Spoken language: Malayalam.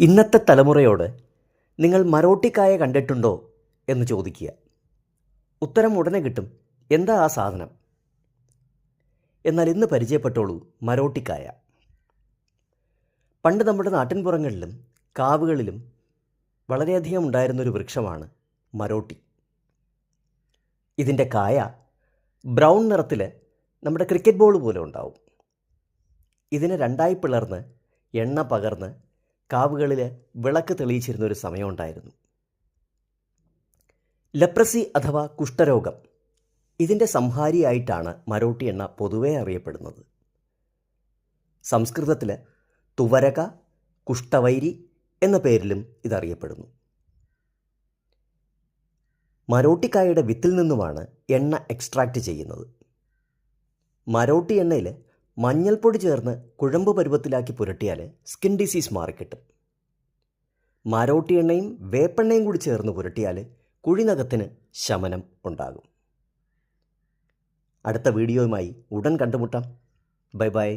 ഇന്നത്തെ തലമുറയോട് നിങ്ങൾ മരോട്ടിക്കായ കണ്ടിട്ടുണ്ടോ എന്ന് ചോദിക്കുക. ഉത്തരം ഉടനെ കിട്ടും. എന്താ ആ സാധനം? എന്നാൽ ഇന്ന് പരിചയപ്പെട്ടോളൂ മരോട്ടിക്കായ. പണ്ട് നമ്മുടെ നാട്ടിൻപുറങ്ങളിലും കാവുകളിലും വളരെയധികം ഉണ്ടായിരുന്നൊരു വൃക്ഷമാണ് മരോട്ടി. ഇതിന്റെ കായ ബ്രൗൺ നിറത്തിൽ നമ്മുടെ ക്രിക്കറ്റ് ബോൾ പോലെ ഉണ്ടാവും. ഇതിനെ രണ്ടായി പിളർന്ന് എണ്ണ പകർന്ന് കാവുകളിൽ വിളക്ക് തെളിയിച്ചിരുന്ന ഒരു സമയമുണ്ടായിരുന്നു. ലെപ്രസി അഥവാ കുഷ്ഠരോഗം ഇതിന്റെ സംഹാരിയായിട്ടാണ് മരോട്ടി എണ്ണ പൊതുവേ അറിയപ്പെടുന്നത്. സംസ്കൃതത്തിൽ തുവരക കുഷ്ഠവൈരി എന്ന പേരിലും ഇതറിയപ്പെടുന്നു. മരോട്ടിക്കായയുടെ വിത്തിൽ നിന്നുമാണ് എണ്ണ എക്സ്ട്രാക്റ്റ് ചെയ്യുന്നത്. മരോട്ടി എണ്ണയിൽ മഞ്ഞൾപ്പൊടി ചേർന്ന് കുഴമ്പ് പരുവത്തിലാക്കി പുരട്ടിയാൽ സ്കിൻ ഡിസീസ് മാറിക്കിട്ടും. മരോട്ടി എണ്ണയും വേപ്പെണ്ണയും കൂടി ചേർന്ന് പുരട്ടിയാൽ കുഴിനകത്തിന് ശമനം ഉണ്ടാകും. അടുത്ത വീഡിയോയുമായി ഉടൻ കണ്ടുമുട്ടാം. Bye bye.